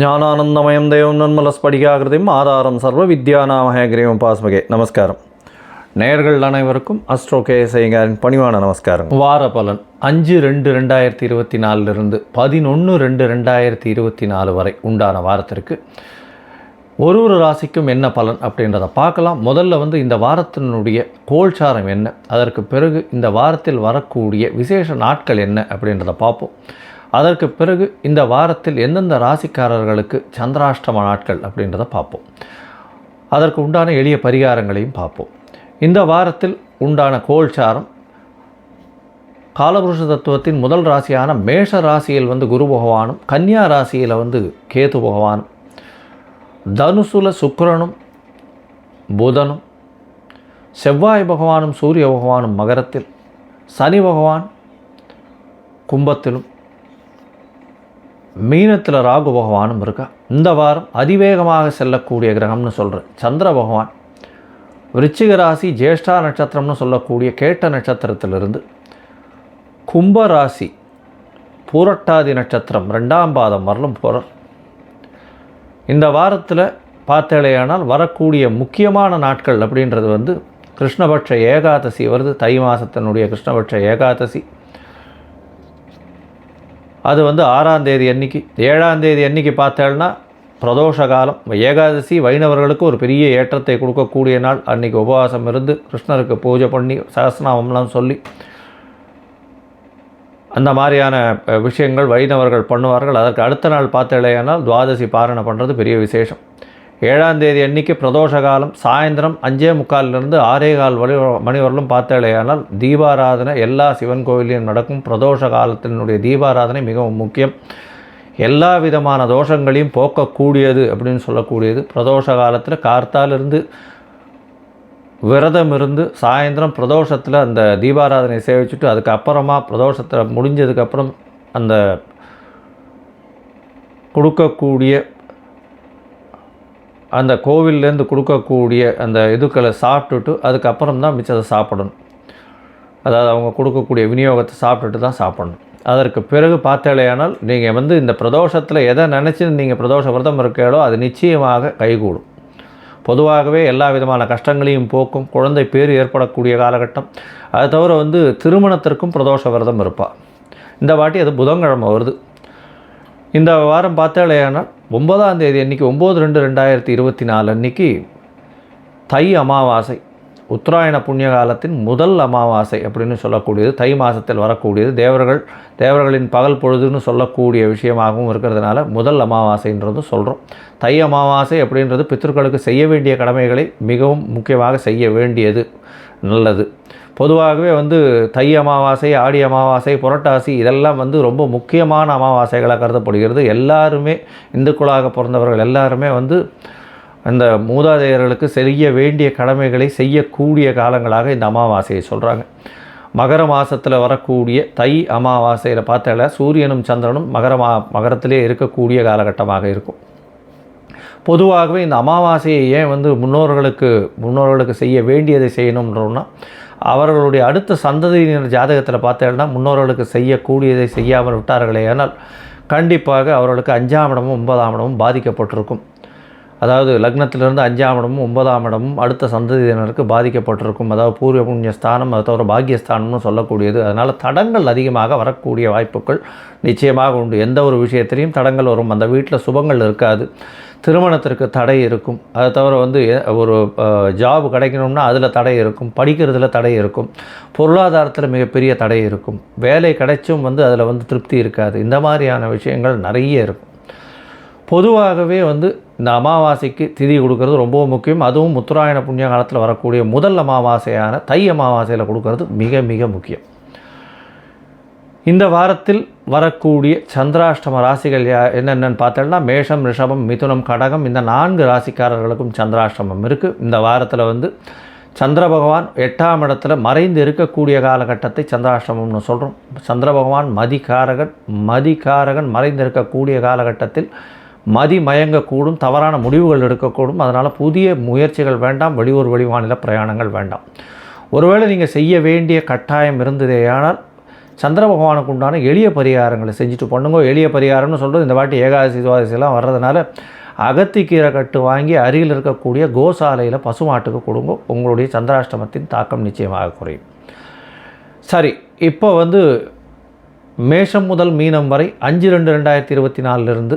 ஞானானந்தமயம் தேவம் நன்மலஸ்படிகாகிருதியும் ஆதாரம் சர்வ வித்யாநாமகேகிரியம் பாஸ்மகே. நமஸ்காரம். நேயர்கள் அனைவருக்கும் அஸ்ட்ரோ கேஎஸ்ஐங்காரின் பணிவான நமஸ்காரம் வார பலன் அஞ்சு ரெண்டு ரெண்டாயிரத்தி இருபத்தி நாலுலேருந்து பதினொன்று ரெண்டு ரெண்டாயிரத்தி இருபத்தி நாலு வரை உண்டான வாரத்திற்கு ஒரு ஒரு ராசிக்கும் என்ன பலன் அப்படின்றத பார்க்கலாம். முதல்ல வந்து இந்த வாரத்தினுடைய கோல்சாரம் என்ன? அதற்கு பிறகு இந்த வாரத்தில் வரக்கூடிய விசேஷ நாட்கள் என்ன அப்படின்றத பார்ப்போம். அதற்கு பிறகு இந்த வாரத்தில் எந்தெந்த ராசிக்காரர்களுக்கு சந்திராஷ்டம நாட்கள் அப்படின்றத பார்ப்போம். அதற்கு உண்டான எளிய பரிகாரங்களையும் பார்ப்போம். இந்த வாரத்தில் உண்டான கோல்சாரம் காலபுருஷ தத்துவத்தின் முதல் ராசியான மேஷ ராசியில் வந்து குரு பகவானும் கன்னியா ராசியில் வந்து கேது பகவானும் தனுசுல சுக்கிரனும் புதனும் செவ்வாய் பகவானும் சூரிய பகவானும் மகரத்தில் சனி பகவான் கும்பத்திலும் மீனத்தில் ராகு பகவானும் இருக்கா? இந்த வாரம் அதிவேகமாக செல்லக்கூடிய கிரகம்னு சொல்கிறேன் சந்திர பகவான் விருச்சிக ராசி ஜேஷ்டா நட்சத்திரம்னு சொல்லக்கூடிய கேட்ட நட்சத்திரத்திலிருந்து கும்ப ராசி பூரட்டாதி நட்சத்திரம் ரெண்டாம் பாதம் வரலும் போகிறார் இந்த வாரத்தில் பார்த்தேலையானால் வரக்கூடிய முக்கியமான நாட்கள் அப்படின்றது வந்து கிருஷ்ணபட்ச ஏகாதசி வருது. தை மாதத்தினுடைய கிருஷ்ணபட்ச ஏகாதசி. அது வந்து ஆறாம் தேதி அன்னைக்கு ஏழாம் தேதி அன்னைக்கு பார்த்தேன்னா பிரதோஷ காலம் ஏகாதசி வைணவர்களுக்கு ஒரு பெரிய ஏற்றத்தை கொடுக்கக்கூடிய நாள். அன்னைக்கு உபவாசம் இருந்து கிருஷ்ணருக்கு பூஜை பண்ணி சகஸ்நாமம்லாம் சொல்லி அந்த மாதிரியான விஷயங்கள் வைணவர்கள் பண்ணுவார்கள். அதற்கு அடுத்த நாள் பார்த்தேலையானால் துவாதசி பாரணை பண்ணுறது பெரிய விசேஷம். ஏழாம் தேதி அன்னைக்கு பிரதோஷ காலம் சாயந்தரம் அஞ்சே முக்காலிலிருந்து ஆறே கால் வழி மணி வரலும் பார்த்தாலேயானால் தீபாராதனை எல்லா சிவன் கோவிலையும் நடக்கும். பிரதோஷ காலத்தினுடைய தீபாராதனை மிகவும் முக்கியம். எல்லா விதமான தோஷங்களையும் போக்கக்கூடியது அப்படின்னு சொல்லக்கூடியது. பிரதோஷ காலத்தில் கார்த்தாலிருந்து விரதம் இருந்து சாயந்தரம் பிரதோஷத்தில் அந்த தீபாராதனை சேவிச்சுட்டு அதுக்கப்புறமா பிரதோஷத்தில் முடிஞ்சதுக்கப்புறம் அந்த கொடுக்கக்கூடிய அந்த கோவில்லேருந்து கொடுக்கக்கூடிய அந்த இதுக்களை சாப்பிட்டுட்டு அதுக்கப்புறம் தான் மிச்சத்தை சாப்பிடணும். அதாவது அவங்க கொடுக்கக்கூடிய விநியோகத்தை சாப்பிட்டுட்டு தான் சாப்பிடணும். அதற்கு பிறகு பார்த்தேலையானால் நீங்கள் வந்து இந்த பிரதோஷத்தில் எதை நினச்சி நீங்கள் பிரதோஷ விரதம் இருக்கீங்களோ அது நிச்சயமாக கைகூடும். பொதுவாகவே எல்லா விதமான கஷ்டங்களையும் போக்கும் குழந்தை பேர் ஏற்படக்கூடிய காலகட்டம். அது தவிர வந்து திருமணத்திற்கும் பிரதோஷ விரதம் இருப்பாள் இந்த வாட்டி அது புதன்கிழமை வருது. இந்த வாரம் பார்த்தாலேயானால் ஒன்பதாம் தேதி அன்றைக்கி ஒம்பது ரெண்டு ரெண்டாயிரத்தி இருபத்தி நாலு அன்னைக்கு தை அமாவாசை உத்தராயண புண்ணிய காலத்தின் முதல் அமாவாசை அப்படின்னு சொல்லக்கூடியது. தை மாதத்தில் வரக்கூடியது. தேவர்கள் தேவர்களின் பகல் பொழுதுன்னு சொல்லக்கூடிய விஷயமாகவும் இருக்கிறதுனால முதல் அமாவாசைன்றதும் சொல்கிறோம் தை அமாவாசை அப்படின்றது பித்தர்களுக்கு செய்ய வேண்டிய கடமைகளை மிகவும் முக்கியமாக செய்ய வேண்டியது. நல்லது. பொதுவாகவே வந்து தை அமாவாசை ஆடி அமாவாசை புரட்டாசி இதெல்லாம் வந்து ரொம்ப முக்கியமான அமாவாசைகளாக கருதப்படுகிறது. எல்லாருமே இந்துக்களாக பிறந்தவர்கள் எல்லாருமே வந்து அந்த மூதாதையர்களுக்கு செய்ய வேண்டிய கடமைகளை செய்யக்கூடிய காலங்களாக இந்த அமாவாசையை சொல்கிறாங்க மகர மாதத்தில் வரக்கூடிய தை அமாவாசையில் பார்த்தால சூரியனும் சந்திரனும் மகர மா மகரத்திலே இருக்கக்கூடிய காலகட்டமாக இருக்கும். பொதுவாகவே இந்த அமாவாசையை ஏன் வந்து முன்னோர்களுக்கு முன்னோர்களுக்கு செய்ய வேண்டியதை செய்யணும்ன்றோம்னா அவர்களுடைய அடுத்த சந்ததியினர் ஜாதகத்தில் பார்த்தேன்னா முன்னோர்களுக்கு செய்யக்கூடியதை செய்யாமல் விட்டார்களே ஆனால் கண்டிப்பாக அவர்களுக்கு அஞ்சாம் இடமும் ஒன்பதாம் இடமும் பாதிக்கப்பட்டிருக்கும். அதாவது லக்னத்திலிருந்து அஞ்சாம் இடமும் ஒன்பதாம் இடமும் அடுத்த சந்ததியினருக்கு பாதிக்கப்பட்டிருக்கும். அதாவது பூர்வ புண்ணிய ஸ்தானம் அதை தவிர பாக்கியஸ்தானம்னு சொல்லக்கூடியது. அதனால் தடங்கள் அதிகமாக வரக்கூடிய வாய்ப்புகள் நிச்சயமாக உண்டு. எந்த ஒரு விஷயத்திலையும் தடங்கள் வரும். அந்த வீட்டில் சுபங்கள் இருக்காது. திருமணத்திற்கு தடை இருக்கும். அதை தவிர வந்து ஒரு ஜாப் கிடைக்கணும்னா அதில் தடை இருக்கும். படிக்கிறதுல தடை இருக்கும். பொருளாதாரத்தில் மிகப்பெரிய தடை இருக்கும். வேலை கிடைச்சும் வந்து அதில் வந்து திருப்தி இருக்காது. இந்த மாதிரியான விஷயங்கள் நிறைய இருக்கும். பொதுவாகவே வந்து இந்த அமாவாசைக்கு திதி கொடுக்கறது ரொம்பவும் முக்கியம். அதுவும் உத்தராயண புண்ணிய காலத்தில் வரக்கூடிய முதல் அமாவாசையான தை அமாவாசையில் கொடுக்கறது மிக மிக முக்கியம். இந்த வாரத்தில் வரக்கூடிய சந்திராஷ்டம ராசிகள் யா என்னென்னு பார்த்தோம்னா மேஷம் ரிஷபம் மிதுனம் கடகம் இந்த நான்கு ராசிக்காரர்களுக்கும் சந்திராஷ்டமம் இருக்குது இந்த வாரத்தில் வந்து சந்திர பகவான் எட்டாம் இடத்துல மறைந்து இருக்கக்கூடிய காலகட்டத்தை சந்திராஷ்டமம்னு சொல்கிறோம் சந்திர பகவான் மதிகாரகன் மதிகாரகன் மறைந்து இருக்கக்கூடிய காலகட்டத்தில் மதி மயங்கக்கூடும் தவறான முடிவுகள் எடுக்கக்கூடும். அதனால் புதிய முயற்சிகள் வேண்டாம் வெளியூர் வெளிமாநில பிரயாணங்கள் வேண்டாம். ஒருவேளை நீங்கள் செய்ய வேண்டிய கட்டாயம் இருந்ததேயானால் சந்திர பகவானுக்கு உண்டான எளிய பரிகாரங்களை செஞ்சுட்டு பண்ணுங்க எளிய பரிகாரம்னு சொல்கிறது இந்த வாட்டி ஏகாதசி துவாதசிலாம் வர்றதுனால அகத்திக்கீரை கட்டு வாங்கி அருகில் இருக்கக்கூடிய கோசாலையில் பசுமாட்டுக்கு கொடுங்க. உங்களுடைய சந்திராஷ்டமத்தின் தாக்கம் நிச்சயமாக குறையும். சரி இப்போ வந்து மேஷம் முதல் மீனம் வரை அஞ்சு ரெண்டு ரெண்டாயிரத்தி இருபத்தி நாலுலேருந்து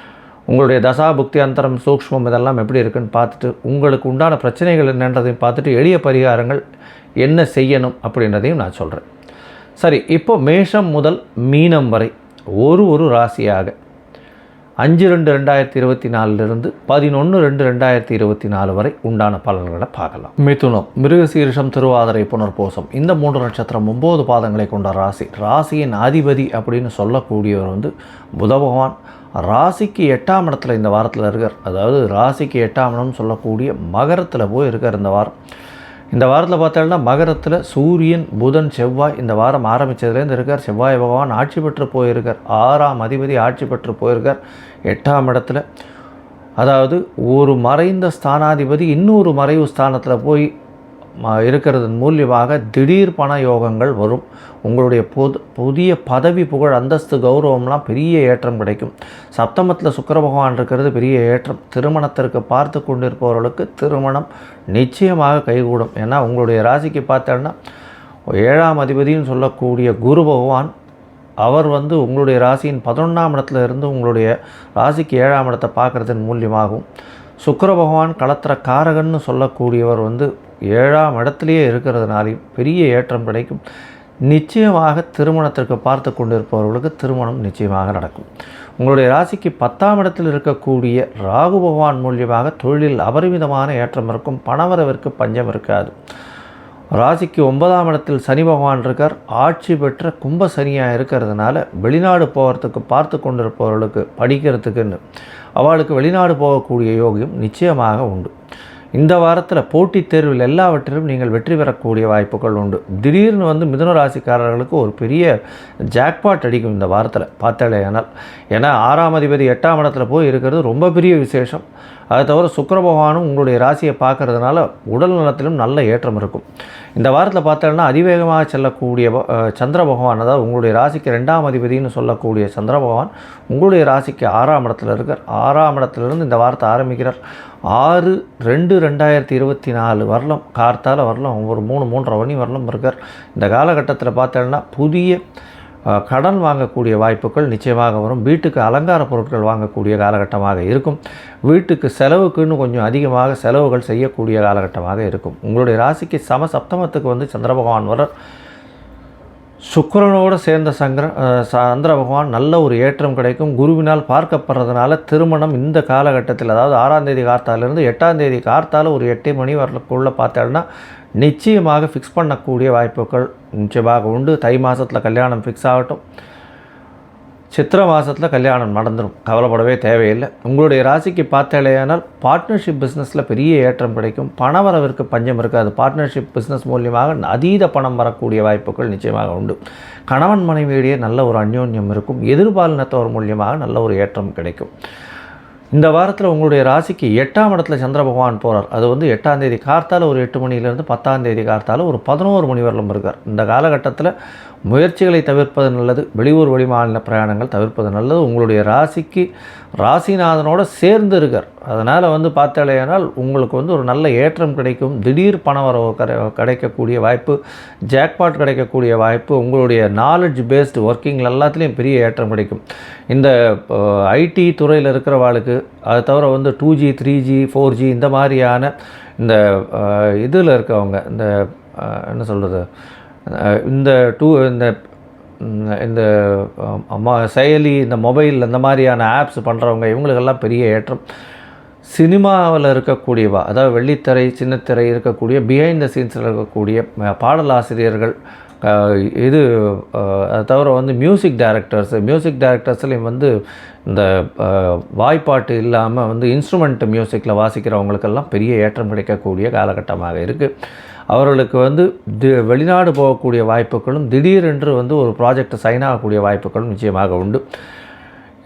உங்களுடைய தசா புக்தி அந்தரம் சூக்ஷ்மம் இதெல்லாம் எப்படி இருக்குன்னு பார்த்துட்டு உங்களுக்கு உண்டான பிரச்சனைகள் என்னன்றதையும் பார்த்துட்டு எளிய பரிகாரங்கள் என்ன செய்யணும் அப்படின்றதையும் நான் சொல்கிறேன் சரி இப்போ மேஷம் முதல் மீனம் வரை ஒரு ஒரு ராசியாக அஞ்சு ரெண்டு ரெண்டாயிரத்தி இருபத்தி நாலுலேருந்து பதினொன்று ரெண்டு ரெண்டாயிரத்தி இருபத்தி நாலு வரை உண்டான பலன்களை பார்க்கலாம். மிதுனம் மிருகசீரிஷம் திருவாதிரை புனர்போசம் இந்த மூன்று நட்சத்திரம் ஒம்பது பாதங்களை கொண்ட ராசி. ராசியின் அதிபதி அப்படின்னு சொல்லக்கூடியவர் வந்து புத பகவான் ராசிக்கு எட்டாம் இடத்துல இந்த வாரத்தில் இருக்கார். அதாவது ராசிக்கு எட்டாம் இடம்னு சொல்லக்கூடிய மகரத்தில் போய் இருக்கார் இந்த வாரம். இந்த வாரத்தில் பார்த்தோம்னா மகரத்தில் சூரியன் புதன் செவ்வாய் இந்த வாரம் ஆரம்பித்ததுலேருந்து இருக்கார். செவ்வாய் பகவான் ஆட்சி பெற்று போயிருக்கார். ஆறாம் அதிபதி ஆட்சி பெற்று போயிருக்கார் எட்டாம் இடத்துல. அதாவது ஒரு மறைந்த ஸ்தானாதிபதி இன்னொரு மறைவு ஸ்தானத்தில் போய் இருக்கிறதன் மூலியமாக திடீர் பண யோகங்கள் வரும். உங்களுடைய பொது புதிய பதவி புகழ் அந்தஸ்து கௌரவம்லாம் பெரிய ஏற்றம் கிடைக்கும். சப்தமத்தில் சுக்கர பகவான் இருக்கிறது பெரிய ஏற்றம். திருமணத்திற்கு பார்த்து கொண்டிருப்பவர்களுக்கு திருமணம் நிச்சயமாக கைகூடும். ஏன்னா உங்களுடைய ராசிக்கு பார்த்தோன்னா ஏழாம் அதிபதின்னு சொல்லக்கூடிய குரு பகவான் அவர் வந்து உங்களுடைய ராசியின் பதினொன்றாம் இடத்துல இருந்து உங்களுடைய ராசிக்கு ஏழாம் இடத்தை பார்க்குறதன் மூலியமாகும் சுக்கர பகவான் களத்திர காரகன்னு சொல்லக்கூடியவர் வந்து ஏழாம் இடத்துலையே இருக்கிறதுனாலையும் பெரிய ஏற்றம் கிடைக்கும். நிச்சயமாக திருமணத்திற்கு பார்த்து கொண்டிருப்பவர்களுக்கு திருமணம் நிச்சயமாக நடக்கும். உங்களுடைய ராசிக்கு பத்தாம் இடத்தில் இருக்கக்கூடிய ராகு பகவான் மூலியமாக தொழிலில் அபரிமிதமான ஏற்றம் இருக்கும். பணவரவிற்கு பஞ்சம் இருக்காது. ராசிக்கு ஒன்பதாம் இடத்தில் சனி பகவான் இருக்கார். ஆட்சி பெற்ற கும்ப சனியாக இருக்கிறதுனால வெளிநாடு போகிறதுக்கு பார்த்து கொண்டிருப்பவர்களுக்கு படிக்கிறதுக்குன்னு. அவளுக்கு வெளிநாடு போகக்கூடிய யோகியம் நிச்சயமாக உண்டு. இந்த வாரத்தில் போட்டித் தேர்வில் எல்லாவற்றிலும் நீங்கள் வெற்றி பெறக்கூடிய வாய்ப்புகள் உண்டு. திடீர்னு வந்து மிதுன ராசிக்காரர்களுக்கு ஒரு பெரிய ஜாக்பாட் அடிக்கும் இந்த வாரத்தில் பார்த்தாலேயானால் ஏன்னா ஆறாம் அதிபதி எட்டாம் இடத்துல போய் இருக்கிறது ரொம்ப பெரிய விசேஷம். அதை தவிர சுக்கர பகவானும் உங்களுடைய ராசியை பார்க்கறதுனால உடல் நலத்திலும் நல்ல ஏற்றம் இருக்கும். இந்த வாரத்தில் பார்த்தோன்னா அதிவேகமாக செல்லக்கூடிய சந்திர பகவான் அதாவது உங்களுடைய ராசிக்கு ரெண்டாம் அதிபதினு சொல்லக்கூடிய சந்திர பகவான் உங்களுடைய ராசிக்கு ஆறாம் இடத்துல இருக்கார். ஆறாம் இடத்துலேருந்து இந்த வாரத்தை ஆரம்பிக்கிறார். ஆறு ரெண்டு ரெண்டாயிரத்தி இருபத்தி நாலு வரலாம் கார்த்தால் வரலாம் ஒரு மூணு மூன்றரை மணி வரலாம் இருக்கார். இந்த காலகட்டத்தில் பார்த்தோன்னா புதிய கடன் வாங்கக்கூடிய வாய்ப்புகள் நிச்சயமாக வரும். வீட்டுக்கு அலங்கார பொருட்கள் வாங்கக்கூடிய காலகட்டமாக இருக்கும். வீட்டுக்கு செலவுக்குன்னு கொஞ்சம் அதிகமாக செலவுகள் செய்யக்கூடிய காலகட்டமாக இருக்கும். உங்களுடைய ராசிக்கு சம சப்தமத்துக்கு வந்து சந்திர பகவான் வரார் சுக்கரனோடு சேர்ந்த சங்கர சந்திர பகவான் நல்ல ஒரு ஏற்றம் கிடைக்கும். குருவினால் பார்க்கப்படுறதுனால திருமணம் இந்த காலகட்டத்தில் அதாவது ஆறாம் தேதி கார்த்தாலேருந்து எட்டாம் தேதி கார்த்தால் ஒரு எட்டு மணி வரக்குள்ளே பார்த்தாருன்னா நிச்சயமாக ஃபிக்ஸ் பண்ணக்கூடிய வாய்ப்புகள் நிச்சயமாக உண்டு. தை மாதத்தில் கல்யாணம் ஃபிக்ஸ் ஆகட்டும். சித்திர மாதத்தில் கல்யாணம் நடந்துடும் கவலைப்படவே தேவையில்லை. உங்களுடைய ராசிக்கு பார்த்தாலேயானால் பார்ட்னர்ஷிப் பிஸ்னஸில் பெரிய ஏற்றம் கிடைக்கும். பணவரவிற்கு பஞ்சம் இருக்காது. பார்ட்னர்ஷிப் பிஸ்னஸ் மூலியமாக அதீத பணம் வரக்கூடிய வாய்ப்புகள் நிச்சயமாக உண்டு. கணவன் மனைவியிடையே நல்ல ஒரு அந்யோன்யம் இருக்கும். எதிர்பாலினத்தவர் மூலியமாக நல்ல ஒரு ஏற்றம் கிடைக்கும். இந்த வாரத்தில் உங்களுடைய ராசிக்கு எட்டாம் இடத்துல சந்திர பகவான் போகிறார் அது வந்து எட்டாம் தேதி கார்த்தால ஒரு எட்டு மணிலேருந்து பத்தாம் தேதி கார்த்தால ஒரு பதினோரு மணி வரலும் இருக்கார். இந்த காலகட்டத்தில் முயற்சிகளை தவிர்ப்பது நல்லது வெளியூர் வெளிமாநில பிரயாணங்கள் தவிர்ப்பது நல்லது. உங்களுடைய ராசிக்கு ராசிநாதனோடு சேர்ந்து இருக்கார். அதனால் வந்து பார்த்தாலேயானால் உங்களுக்கு வந்து ஒரு நல்ல ஏற்றம் கிடைக்கும். திடீர் பணவரவு கிடை கிடைக்கக்கூடிய வாய்ப்பு ஜாக்பாட் கிடைக்கக்கூடிய வாய்ப்பு உங்களுடைய நாலேஜ் பேஸ்டு ஒர்க்கிங் எல்லாத்துலேயும் பெரிய ஏற்றம் கிடைக்கும். இந்த ஐடி துறையில் இருக்கிறவாளுக்கு அது தவிர வந்து two G three G four G இந்த மாதிரியான இந்த இதில் இருக்கவங்க இந்த என்ன சொல்கிறது இந்த டூ இந்த இந்த ம- செயலி இந்த மொபைல் இந்த மாதிரியான ஆப்ஸ் பண்ணுறவங்க இவங்களுக்கெல்லாம் பெரிய ஏற்றம். சினிமாவில் இருக்கக்கூடியவா அதாவது வெள்ளித்திரை சின்னத்திரை இருக்கக்கூடிய பிஹைண்ட் த சீன்ஸில் இருக்கக்கூடிய பாடலாசிரியர்கள் இது தவிர வந்து மியூசிக் டைரக்டர்ஸ் மியூசிக் டைரக்டர்ஸ்லேயும் வந்து இந்த வாய்ப்பாட்டு இல்லாமல் வந்து இன்ஸ்ட்ருமெண்ட் மியூசிக்கில் வாசிக்கிறவங்களுக்கெல்லாம் பெரிய ஏற்றம் கிடைக்கக்கூடிய காலகட்டமாக இருக்குது அவர்களுக்கு வந்து தி வெளிநாடு போகக்கூடிய வாய்ப்புகளும் திடீரென்று வந்து ஒரு ப்ராஜெக்ட் சைன் ஆகக்கூடிய வாய்ப்புகளும் நிச்சயமாக உண்டு.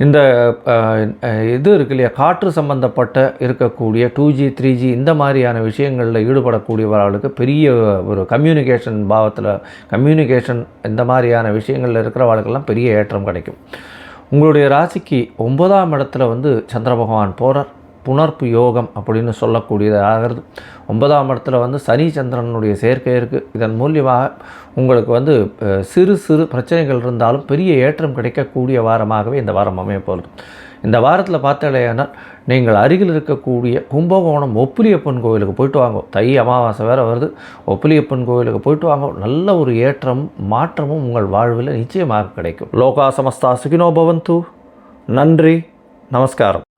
இந்த இது இருக்கு இல்லையா? காற்று சம்பந்தப்பட்ட இருக்கக்கூடிய டூ ஜி த்ரீ ஜி இந்த மாதிரியான விஷயங்களில் ஈடுபடக்கூடியவர்களுக்கு பெரிய ஒரு கம்யூனிகேஷன் பாவத்தில் கம்யூனிகேஷன் இந்த மாதிரியான விஷயங்களில் இருக்கிறவர்களுக்கெல்லாம் பெரிய ஏற்றம் கிடைக்கும். உங்களுடைய ராசிக்கு ஒன்பதாம் இடத்துல வந்து சந்திர பகவான் போகிறார் புணர்ப்பு யோகம் அப்படின்னு சொல்லக்கூடியது ஆகிறது ஒன்பதாம் இடத்துல வந்து சனி சந்திரனுடைய சேர்க்கை இருக்குது இதன் மூலியமாக உங்களுக்கு வந்து சிறு சிறு பிரச்சனைகள் இருந்தாலும் பெரிய ஏற்றம் கிடைக்கக்கூடிய வாரமாகவே இந்த வாரம் அமைய போகிறது இந்த வாரத்தில் பார்த்தாலேனால் நீங்கள் அருகில் இருக்கக்கூடிய கும்பகோணம் ஒப்புலியப்பன் கோவிலுக்கு போயிட்டு வாங்க. தை அமாவாசை வேறு வருது. ஒப்புலியப்பன் கோவிலுக்கு போயிட்டு வாங்க. நல்ல ஒரு ஏற்றம் மாற்றமும் உங்கள் வாழ்வில் நிச்சயமாக கிடைக்கும். லோகா சமஸ்தா சுகினோ பவந்து. நன்றி. நமஸ்காரம்.